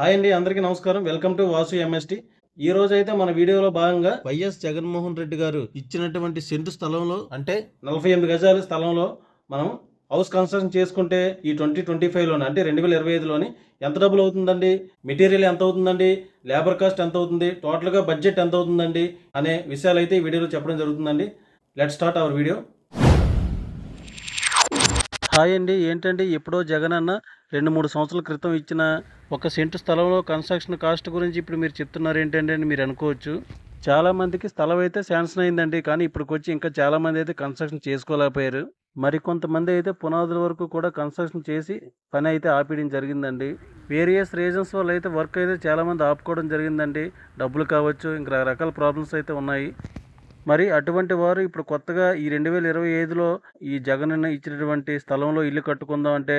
Hi అండి అందరికీ నమస్కారం. వెల్కమ్ టు వాసు ఎంఎస్టి ఈ రోజు అయితే మన వీడియోలో భాగంగా వైఎస్ జగన్మోహన్ రెడ్డి గారు ఇచ్చినటువంటి సెంటు స్థలంలో అంటే నలభై ఎనిమిది గజాల స్థలంలో మనం హౌస్ కన్స్ట్రక్షన్ చేసుకుంటే ఈ ట్వంటీ ట్వంటీ ఫైవ్లోని అంటే రెండు వేల ఇరవై ఐదులోని ఎంత డబ్బులు అవుతుందండి? మెటీరియల్ ఎంత అవుతుందండి? లేబర్ కాస్ట్ ఎంత అవుతుంది? టోటల్గా బడ్జెట్ ఎంత అవుతుందండి? అనే విషయాలు అయితే ఈ వీడియోలో చెప్పడం జరుగుతుందండి. Let start our video. Hi అండి ఏంటండి? ఎప్పుడో జగన్ అన్న రెండు మూడు సంవత్సరాల క్రితం ఇచ్చిన ఒక సెంటు స్థలంలో కన్స్ట్రక్షన్ కాస్ట్ గురించి ఇప్పుడు మీరు చెప్తున్నారు ఏంటంటే అని మీరు అనుకోవచ్చు. చాలా మందికి స్థలం అయితే శాంక్షన్ అయిందండి కానీ ఇప్పటికి వచ్చి ఇంకా చాలామంది అయితే కన్స్ట్రక్షన్ చేసుకోలేకపోయారు. మరి కొంతమంది అయితే పునాదుల వరకు కూడా కన్స్ట్రక్షన్ చేసి పని అయితే ఆపేయడం జరిగిందండి. వేరియస్ రీజన్స్ వల్ల అయితే వర్క్ అయితే చాలామంది ఆపుకోవడం జరిగిందండి. డబ్బులు కావచ్చు ఇంకా రకరకాల ప్రాబ్లమ్స్ అయితే ఉన్నాయి. మరి అటువంటి వారు ఇప్పుడు కొత్తగా ఈ రెండు వేల ఇరవై ఐదులో ఈ జగన్ ఇచ్చినటువంటి స్థలంలో ఇల్లు కట్టుకుందాం అంటే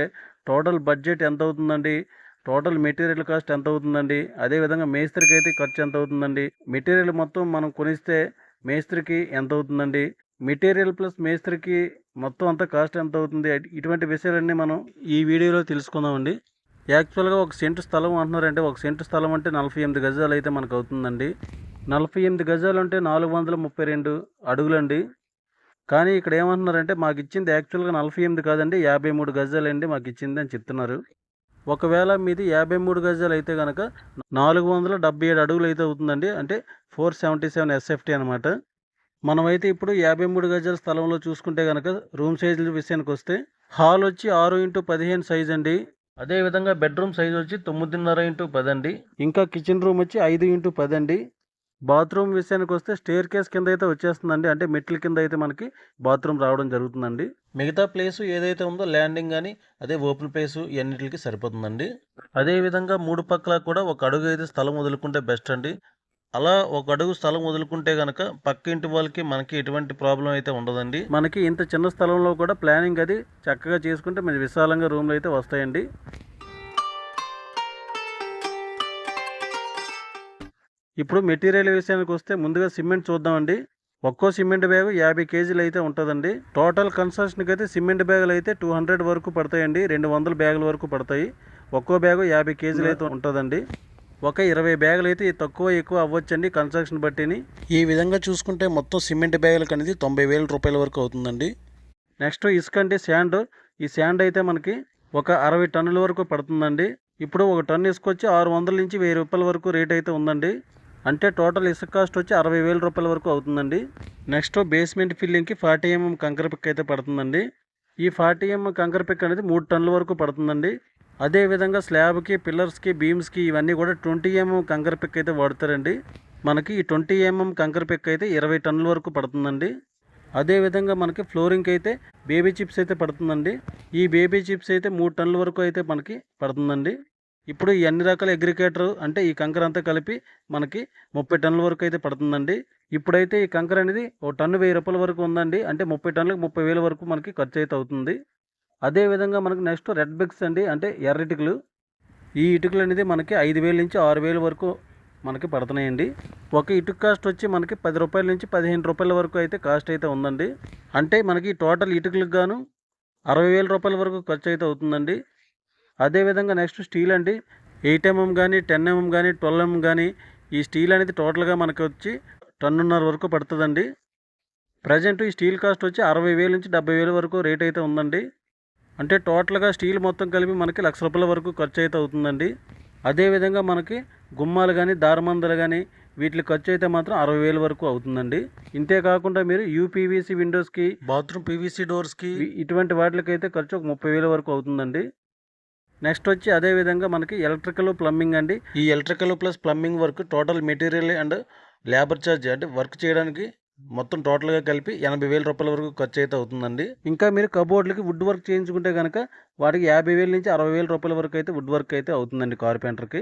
టోటల్ బడ్జెట్ ఎంత అవుతుందండి టోటల్ మెటీరియల్ కాస్ట్ ఎంత అవుతుందండి అదేవిధంగా మేస్త్రికి అయితే ఖర్చు ఎంత అవుతుందండి మెటీరియల్ మొత్తం మనం కొనిస్తే మేస్త్రికి ఎంత అవుతుందండి మెటీరియల్ ప్లస్ మేస్త్రికి మొత్తం అంతా కాస్ట్ ఎంత అవుతుంది ఇటువంటి విషయాలన్నీ మనం ఈ వీడియోలో తెలుసుకుందామండి. యాక్చువల్గా ఒక సెంటు స్థలం అంటున్నారంటే ఒక సెంటు స్థలం అంటే నలభై ఎనిమిది గజాలు అయితే మనకు అవుతుందండి నలభై ఎనిమిది గజాలు అంటే నాలుగు వందల ముప్పై రెండు అడుగులండి. కానీ ఇక్కడ ఏమంటున్నారంటే మాకు ఇచ్చింది యాక్చువల్గా నలభై ఎనిమిది కాదండి యాభై మూడు గజాలండి మాకు ఇచ్చింది అని చెప్తున్నారు. ఒకవేళ మీది యాభై మూడు గజాలు అయితే కనుక నాలుగు వందల డెబ్బై ఏడు అడుగులు అయితే అవుతుందండి. అంటే ఫోర్ సెవెంటీ సెవెన్ ఎస్ఎఫ్టీ అనమాట మనమైతే ఇప్పుడు యాభై మూడు గజాల స్థలంలో చూసుకుంటే కనుక రూమ్ సైజుల విషయానికి వస్తే హాల్ వచ్చి ఆరు ఇంటూ పదిహేను సైజ్ అండి. అదేవిధంగా బెడ్రూమ్ సైజ్ వచ్చి తొమ్మిదిన్నర ఇంటూ పది అండి. ఇంకా కిచెన్ రూమ్ వచ్చి ఐదు ఇంటూ పది అండి. బాత్రూమ్ విషయానికి వస్తే స్టేర్ కేస్ కింద అయితే వచ్చేస్తుందండి. అంటే మెట్ల కింద అయితే మనకి బాత్రూమ్ రావడం జరుగుతుందండి. మిగతా ప్లేస్ ఏదైతే ఉందో ల్యాండింగ్ కానీ అదే ఓపెన్ ప్లేస్ ఇవన్నిటికి సరిపోతుందండి. అదే విధంగా మూడు పక్కల కూడా ఒక అడుగు అయితే స్థలం వదులుకుంటే బెస్ట్ అండి. అలా ఒక అడుగు స్థలం వదులుకుంటే కనుక పక్క ఇంటి వాళ్ళకి మనకి ఎటువంటి ప్రాబ్లం అయితే ఉండదండి. మనకి ఇంత చిన్న స్థలంలో కూడా ప్లానింగ్ అది చక్కగా చేసుకుంటే మన విశాలంగా రూమ్లు అయితే వస్తాయండి. ఇప్పుడు మెటీరియల్ విషయానికి వస్తే ముందుగా సిమెంట్ చూద్దామండి. ఒక్కో సిమెంట్ బ్యాగ్ యాభై కేజీలు అయితే ఉంటుందండి. టోటల్ కన్స్ట్రక్షన్కి అయితే సిమెంట్ బ్యాగులు అయితే టూ హండ్రెడ్ వరకు పడతాయండి. రెండు వందల బ్యాగుల వరకు పడతాయి. ఒక్కో బ్యాగు యాభై కేజీలు అయితే ఉంటుందండి. ఒక ఇరవై బ్యాగులు అయితే తక్కువ ఎక్కువ అవ్వచ్చండి కన్స్ట్రక్షన్ బట్టిని. ఈ విధంగా చూసుకుంటే మొత్తం సిమెంట్ బ్యాగులకు అనేది తొంభై వేల రూపాయల వరకు అవుతుందండి. నెక్స్ట్ ఇసుక అంటే శాండ్. ఈ శాండ్ అయితే మనకి ఒక అరవై టన్నుల వరకు పడుతుందండి. ఇప్పుడు ఒక టన్ను ఇసుక వచ్చి ఆరు వందల నుంచి వెయ్యి రూపాయల వరకు రేట్ అయితే ఉందండి. అంటే టోటల్ ఇసుక కాస్ట్ వచ్చి అరవై వేల రూపాయల వరకు అవుతుందండి. నెక్స్ట్ బేస్మెంట్ ఫిల్లింగ్కి ఫార్టీ ఎంఎం కంకర పిక్ అయితే పడుతుందండి. ఈ ఫార్టీ ఎంఎం కంకర పిక్ అనేది మూడు టన్నుల వరకు పడుతుందండి. అదే విధంగా స్లాబ్కి పిల్లర్స్కి బీమ్స్కి ఇవన్నీ కూడా ట్వంటీ ఎంఎం కంకర పిక్ అయితే వాడతారండి. మనకి ఈ ట్వంటీ ఎంఎం కంకర పిక్ అయితే ఇరవై టన్నుల వరకు పడుతుందండి. అదే విధంగా మనకి ఫ్లోరింగ్కి అయితే బేబీ చిప్స్ అయితే పడుతుందండి. ఈ బేబీ చిప్స్ అయితే మూడు టన్నుల వరకు అయితే మనకి పడుతుందండి. ఇప్పుడు ఈ అన్ని రకాల అగ్రికేటర్ అంటే ఈ కంకర అంతా కలిపి మనకి ముప్పై టన్నుల వరకు అయితే పడుతుందండి. ఇప్పుడైతే ఈ కంకర అనేది ఒక టన్ను వెయ్యి రూపాయల వరకు ఉందండి. అంటే ముప్పై టన్నులకు ముప్పై వేల వరకు మనకి ఖర్చు అయితే అవుతుంది. అదే విధంగా మనకి నెక్స్ట్ రెడ్ బిగ్స్ అండి. అంటే ఎర్ర ఇటుకలు. ఈ ఇటుకలు అనేది మనకి ఐదు వేల నుంచి ఆరు వేల వరకు మనకి పడుతున్నాయండి. ఒక ఇటుక కాస్ట్ వచ్చి మనకి పది రూపాయల నుంచి పదిహేను రూపాయల వరకు అయితే కాస్ట్ అయితే ఉందండి. అంటే మనకి టోటల్ ఇటుకలకు గాను అరవై వేల రూపాయల వరకు ఖర్చు అయితే అవుతుందండి. అదేవిధంగా నెక్స్ట్ స్టీల్ అండి. ఎయిట్ ఎంఎం కానీ టెన్ ఎంఎం కానీ ట్వెల్వ్ ఎంఎం కానీ ఈ స్టీల్ అనేది టోటల్గా మనకి వచ్చి టన్నున్నర వరకు పడుతుందండి. ప్రజెంట్ ఈ స్టీల్ కాస్ట్ వచ్చి అరవై వేల నుంచి డెబ్బై వేల వరకు రేట్ అయితే ఉందండి. అంటే టోటల్గా స్టీల్ మొత్తం కలిపి మనకి లక్ష రూపాయల వరకు ఖర్చు అయితే అవుతుందండి అదేవిధంగా మనకి గుమ్మాలు కానీ దారమందలు కానీ వీటి ఖర్చు అయితే మాత్రం అరవై వేల వరకు అవుతుందండి. ఇంతే కాకుండా మీరు యూపీవీసీ విండోస్కి బాత్రూమ్ పీవీసీ డోర్స్కి ఇటువంటి వాటికైతే ఖర్చు ఒక ముప్పై వేల వరకు అవుతుందండి. నెక్స్ట్ వచ్చి అదే విధంగా మనకి ఎలక్ట్రికల్ ప్లంబింగ్ అండి. ఈ electrical plus plumbing work total material and labour charge అంటే వర్క్ చేయడానికి మొత్తం టోటల్గా కలిపి ఎనభై వేల రూపాయల వరకు ఖర్చు అయితే అవుతుందండి. ఇంకా మీరు కబోర్డ్లకి వుడ్ వర్క్ చేయించుకుంటే కనుక వాటికి యాభై వేల నుంచి అరవై వేల రూపాయల వరకు అయితే వుడ్ వర్క్ అయితే అవుతుందండి కార్పెంటర్కి.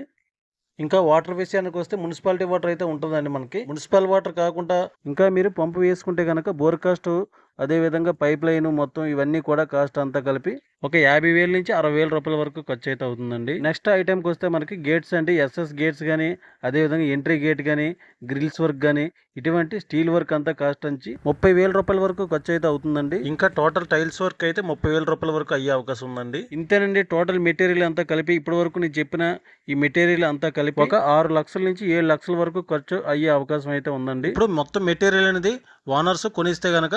ఇంకా వాటర్ విషయానికి వస్తే మున్సిపాలిటీ వాటర్ అయితే ఉంటుందండి మనకి. మున్సిపల్ వాటర్ కాకుండా ఇంకా మీరు పంపు వేసుకుంటే కనుక బోర్ కాస్ట్ అదేవిధంగా పైప్ లైన్ మొత్తం ఇవన్నీ కూడా కాస్ట్ అంతా కలిపి ఒక యాభై వేల నుంచి అరవై వేల రూపాయల వరకు ఖర్చు అయితే అవుతుందండి. నెక్స్ట్ ఐటెంకి వస్తే మనకి గేట్స్ అండి. ఎస్ఎస్ గేట్స్ కానీ అదేవిధంగా ఎంట్రీ గేట్ కానీ గ్రిల్స్ వర్క్ కానీ ఇటువంటి స్టీల్ వర్క్ అంతా కాస్ట్ నుంచి ముప్పై వేల రూపాయల వరకు ఖర్చు అయితే అవుతుందండి. ఇంకా టోటల్ టైల్స్ వర్క్ అయితే ముప్పై వేల రూపాయల వరకు అయ్యే అవకాశం ఉందండి. ఇంతేనండి. టోటల్ మెటీరియల్ అంతా కలిపి ఇప్పటి వరకు నేను చెప్పిన ఈ మెటీరియల్ అంతా కలిపి ఒక ఆరు లక్షల నుంచి ఏడు లక్షల వరకు ఖర్చు అయ్యే అవకాశం అయితే ఉందండి. ఇప్పుడు మొత్తం మెటీరియల్ అనేది ఓనర్స్ కొనిస్తే గనక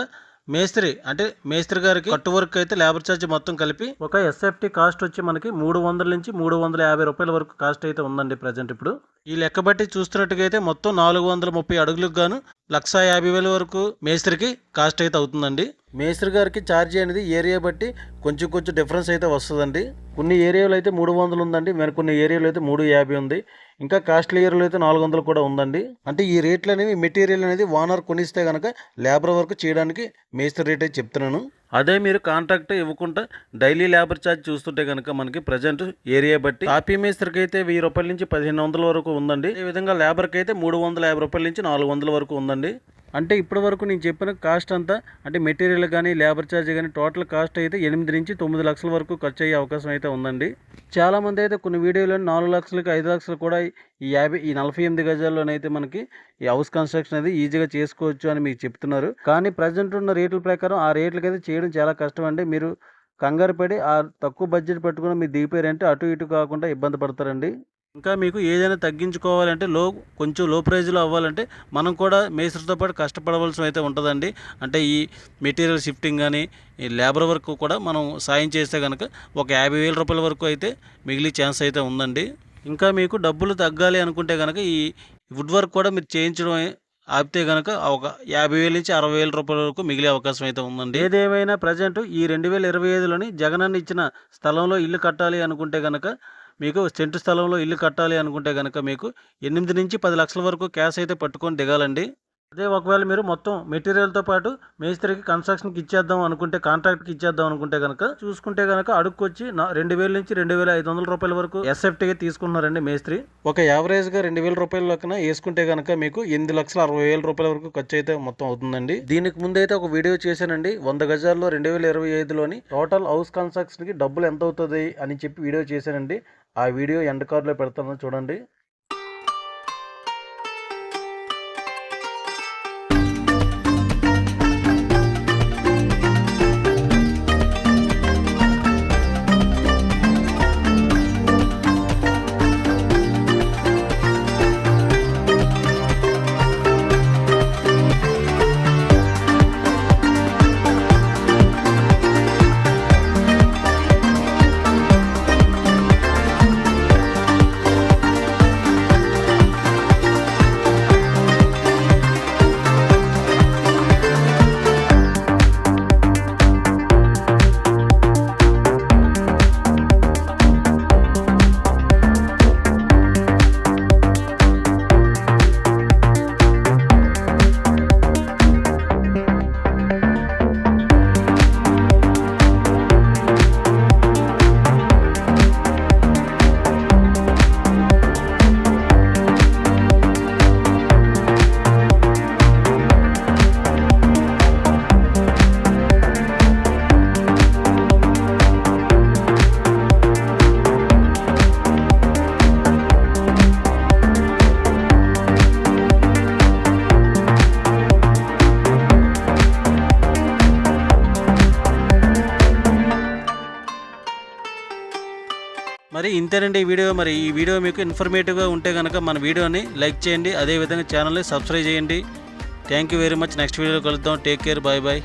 మేస్త్రి అంటే మేస్త్రి గారికి కట్టు వర్క్ అయితే లేబర్ ఛార్జ్ మొత్తం కలిపి ఒక ఎస్ఎఫ్టీ కాస్ట్ వచ్చి మనకి మూడు వందల నుంచి మూడు వందల యాభై రూపాయల వరకు కాస్ట్ అయితే ఉందండి ప్రజెంట్ ఇప్పుడు. ఈ లెక్క బట్టి చూస్తున్నట్టుగా అయితే మొత్తం నాలుగు వందల ముప్పై అడుగులకు గాను లక్ష యాభై వేల వరకు మేస్త్రికి కాస్ట్ అయితే అవుతుందండి. మేస్త్రి గారికి ఛార్జీ అనేది ఏరియా బట్టి కొంచెం కొంచెం డిఫరెన్స్ అయితే వస్తుందండి. కొన్ని ఏరియాలో అయితే మూడు వందలు ఉందండి మరి కొన్ని ఏరియాలో అయితే మూడు యాభై ఉంది. ఇంకా కాస్ట్లీ ఏరియాలో అయితే నాలుగు వందలు కూడా ఉందండి. అంటే ఈ రేట్లు అనేవి మెటీరియల్ అనేది ఓనర్ కొనిస్తే కనుక లేబర్ వర్క్ చేయడానికి మేస్త్రి రేట్ అయితే చెప్తున్నాను. అదే మీరు కాంట్రాక్ట్ ఇవ్వకుండా డైలీ లేబర్ ఛార్జ్ చూస్తుంటే కనుక మనకి ప్రజెంట్ ఏరియా బట్టి కాపీ మేస్త్రికి అయితే వెయ్యి రూపాయల నుంచి పదిహేను వందల వరకు ఉందండి. ఈ విధంగా లేబర్కి అయితే మూడు వందల యాభై రూపాయల నుంచి నాలుగు వందల వరకు ఉందండి. అంటే ఇప్పటి వరకు నేను చెప్పిన కాస్ట్ అంతా అంటే మెటీరియల్ కానీ లేబర్ ఛార్జ్ కానీ టోటల్ కాస్ట్ అయితే ఎనిమిది నుంచి తొమ్మిది లక్షల వరకు ఖర్చు అయ్యే అవకాశం అయితే ఉందండి. చాలామంది అయితే కొన్ని వీడియోలో నాలుగు లక్షలకి ఐదు లక్షలు కూడా ఈ యాభై ఈ నలభై ఎనిమిది గజాల్లోనైతే మనకి ఈ హౌస్ కన్స్ట్రక్షన్ అనేది ఈజీగా చేసుకోవచ్చు అని మీకు చెప్తున్నారు. కానీ ప్రజెంట్ ఉన్న రేట్ల ప్రకారం ఆ రేట్లకి అయితే చేయడం చాలా కష్టం అండి. మీరు కంగారు పడి ఆ తక్కువ బడ్జెట్ పెట్టుకుని మీరు దిగిపోయారంటే అటు ఇటు కాకుండా ఇబ్బంది పడతారండి. ఇంకా మీకు ఏదైనా తగ్గించుకోవాలంటే లో కొంచెం లో ప్రైజ్లో అవ్వాలంటే మనం కూడా మేస్త్రితో పాటు కష్టపడవలసి అయితే ఉంటుందండి. అంటే ఈ మెటీరియల్ షిఫ్టింగ్ కానీ ఈ లేబర్ వర్క్ కూడా మనం సాయం చేస్తే కనుక ఒక యాభై వేల రూపాయల వరకు అయితే మిగిలి ఛాన్స్ అయితే ఉందండి. ఇంకా మీకు డబ్బులు తగ్గాలి అనుకుంటే కనుక ఈ వుడ్ వర్క్ కూడా మీరు చేయించడం ఆపితే కనుక ఒక యాభై వేల నుంచి అరవై వేల రూపాయల వరకు మిగిలే అవకాశం అయితే ఉందండి. ఏదేమైనా ప్రజెంట్ ఈ రెండు వేల ఇరవై ఐదులోని జగనన్న ఇచ్చిన స్థలంలో ఇల్లు కట్టాలి అనుకుంటే కనుక మీకు సెంటు స్థలంలో ఇల్లు కట్టాలి అనుకుంటే కనుక మీకు ఎనిమిది నుంచి పది లక్షల వరకు క్యాష్ అయితే పట్టుకొని దిగాలండి. అదే ఒకవేళ మీరు మొత్తం మెటీరియల్తో పాటు మేస్త్రికి కన్స్ట్రక్షన్కి ఇచ్చేద్దాం అనుకుంటే కాంట్రాక్ట్కి ఇచ్చేద్దాం అనుకుంటే కనుక చూసుకుంటే కనుక అడుక్కొచ్చి నా రెండు వేల నుంచి రెండు వేల ఐదు వందల రూపాయల వరకు ఎస్ఎఫ్టీగా తీసుకున్నారండి మేస్త్రి. ఒక యావరేజ్గా రెండు వేల రూపాయల లెక్కన వేసుకుంటే కనుక మీకు ఎనిమిది లక్షల అరవై వేల రూపాయల వరకు ఖర్చు అయితే మొత్తం అవుతుందండి. దీనికి ముందైతే ఒక వీడియో చేశానండి. వంద గజాల్లో రెండు వేల ఇరవై ఐదులోని టోటల్ హౌస్ కన్స్ట్రక్షన్కి డబ్బులు ఎంత అవుతుంది అని చెప్పి వీడియో చేశానండి. ఆ వీడియో ఎండ్ కార్డులో పెడతాను చూడండి. మరి ఇంతేనండి ఈ వీడియో. మరి ఈ వీడియో మీకు ఇన్ఫర్మేటివ్గా ఉంటే కనుక మన వీడియోని లైక్ చేయండి. అదేవిధంగా ఛానల్ని సబ్స్క్రైబ్ చేయండి. Thank you very much next వీడియోలో కలుద్దాం. Take care bye bye